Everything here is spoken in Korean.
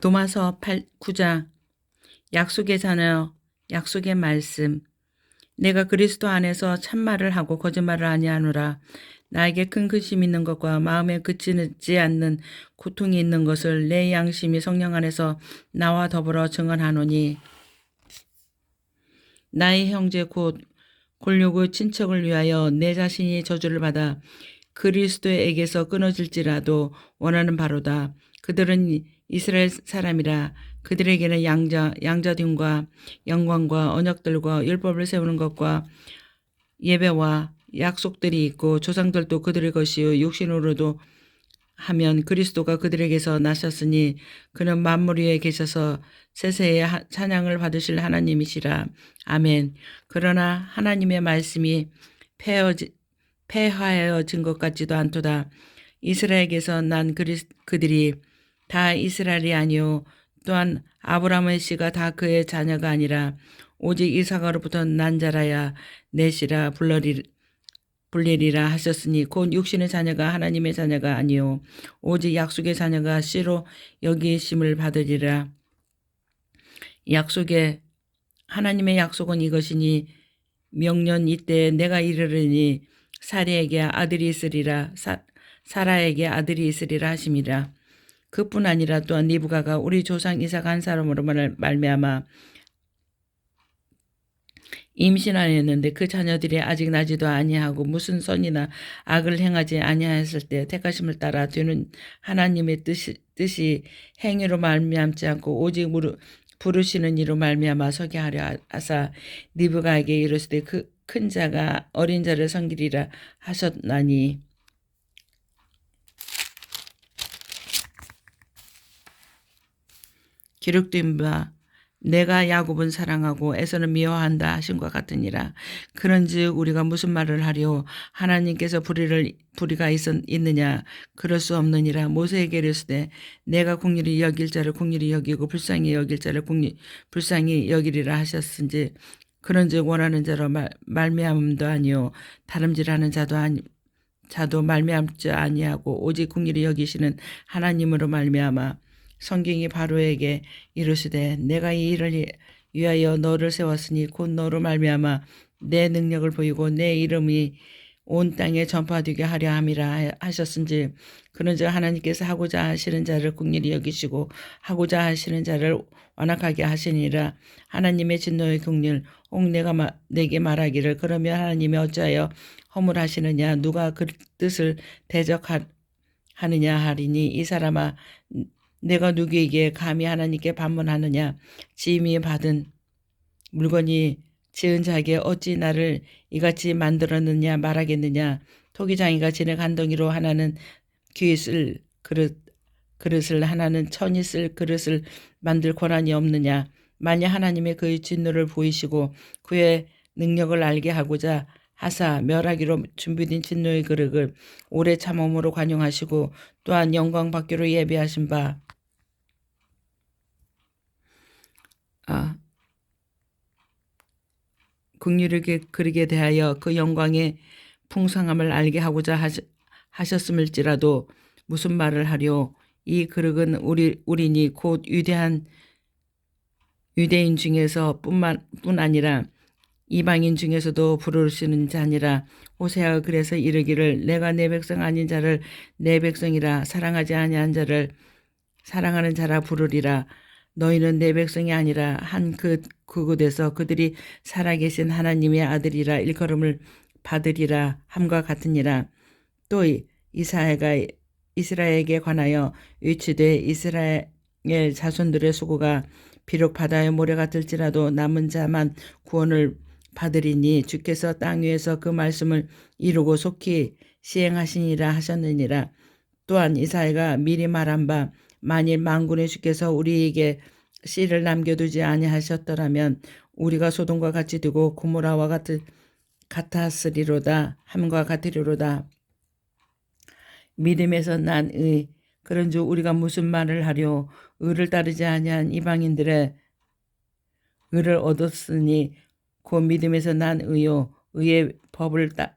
도마서 8, 9장. 약속의 자녀 약속의 말씀. 내가 그리스도 안에서 참말을 하고 거짓말을 아니하노라. 나에게 큰 근심 있는 것과 마음에 그치지 않는 고통이 있는 것을 내 양심이 성령 안에서 나와 더불어 증언하노니. 나의 형제 곧 골육의 친척을 위하여 내 자신이 저주를 받아 그리스도에게서 끊어질지라도 원하는 바로다. 그들은 이스라엘 사람이라 그들에게는 양자 양자됨과 영광과 언약들과 율법을 세우는 것과 예배와 약속들이 있고 조상들도 그들의 것이요 육신으로도 하면 그리스도가 그들에게서 나셨으니 그는 만물 위에 계셔서 세세의 하- 찬양을 받으실 하나님이시라 아멘. 그러나 하나님의 말씀이 폐허지, 폐하여진 것 같지도 않도다. 이스라엘에게서 난 그리, 그들이 다 이스라엘이 아니요. 또한 아브라함의 씨가 다 그의 자녀가 아니라 오직 이삭으로부터 난 자라야 넷이라 불러리 불리리라 하셨으니 곧 육신의 자녀가 하나님의 자녀가 아니요. 오직 약속의 자녀가 씨로 여기심을 받으리라. 약속의 하나님의 약속은 이것이니 명년 이때 내가 이르르니 사리에게 아들이 있으리라 사, 사라에게 아들이 있으리라 하심이라 그뿐 아니라 또한 니부가가 우리 조상 이삭 한 사람으로 말- 말미암아 임신하였는데 그 자녀들이 아직 나지도 아니하고 무슨 선이나 악을 행하지 아니하였을 때 택하심을 따라 되는 하나님의 뜻이, 뜻이 행위로 말미암지 않고 오직 무르, 부르시는 이로 말미암아 서게 하려 하사 니브가에게 이르시되 그 큰 자가 어린 자를 섬기리라 하셨나니 기록된 바 내가 야곱은 사랑하고 에서는 미워한다 하신 것 같으니라. 그런즉 우리가 무슨 말을 하리오? 하나님께서 불의를 불의가 있, 있느냐? 그럴 수 없느니라. 모세에게 이르시되 내가 공률이 여길 자를 공률이 여기고 불쌍히 여길 자를 공률 불쌍히 여기리라 하셨은지 그런즉 원하는 자로 말, 말미암음도 아니요 다름질하는 자도 아니 자도 말미암지 아니하고 오직 궁일이 여기시는 하나님으로 말미암아 성경이 바로에게 이르시되 내가 이 일을 위하여 너를 세웠으니 곧 너로 말미암아 내 능력을 보이고 내 이름이 온 땅에 전파되게 하려 함이라 하셨은지 그런즉 하나님께서 하고자 하시는 자를 국률이 여기시고 하고자 하시는 자를 완악하게 하시니라. 하나님의 진노의 국률 혹 내가 마, 내게 말하기를 그러면 하나님이 어찌하여 허물하시느냐? 누가 그 뜻을 대적하느냐 하리니 이 사람아 내가 누구에게 감히 하나님께 반문하느냐? 지임이 받은 물건이 지은 자에게 어찌 나를 이같이 만들었느냐 말하겠느냐? 토기장이가 진액 한 덩이로 하나는 귀에 쓸 그릇 그릇을 하나는 천이 쓸 그릇을 만들 권한이 없느냐? 만약 하나님의 그의 진노를 보이시고 그의 능력을 알게 하고자 하사 멸하기로 준비된 진노의 그릇을 오래 참음으로 관용하시고 또한 영광 받기로 예비하신 바 아, 긍휼하게 그르게 대하여 그 영광의 풍성함을 알게 하고자 하시, 하셨음일지라도 무슨 말을 하려 이 그릇은 우리 우리니 곧 위대한 유대인 중에서 뿐만 뿐 아니라 이방인 중에서도 부르시는 자니라. 호세아가 그래서 이르기를 내가 내 백성 아닌 자를 내 백성이라 사랑하지 아니한 자를 사랑하는 자라 부르리라 너희는 내 백성이 아니라 한 그 그곳에서 그들이 살아계신 하나님의 아들이라 일컬음을 받으리라 함과 같으니라. 또 이사야가 이스라엘에게 관하여 위치돼 이스라엘 자손들의 수고가 비록 바다의 모래가 들지라도 남은 자만 구원을 받으리니 주께서 땅 위에서 그 말씀을 이루고 속히 시행하시니라 하셨느니라. 또한 이사야가 미리 말한 바 만일 만군의 주께서 우리에게 씨를 남겨두지 아니하셨더라면 우리가 소돔과 같이 되고 고모라와 같은 같았으리로다 함과 같으리로다. 믿음에서 난 의 그런즉 우리가 무슨 말을 하려 의를 따르지 아니한 이방인들의 의를 얻었으니 곧 믿음에서 난 의요. 의의 법을 따,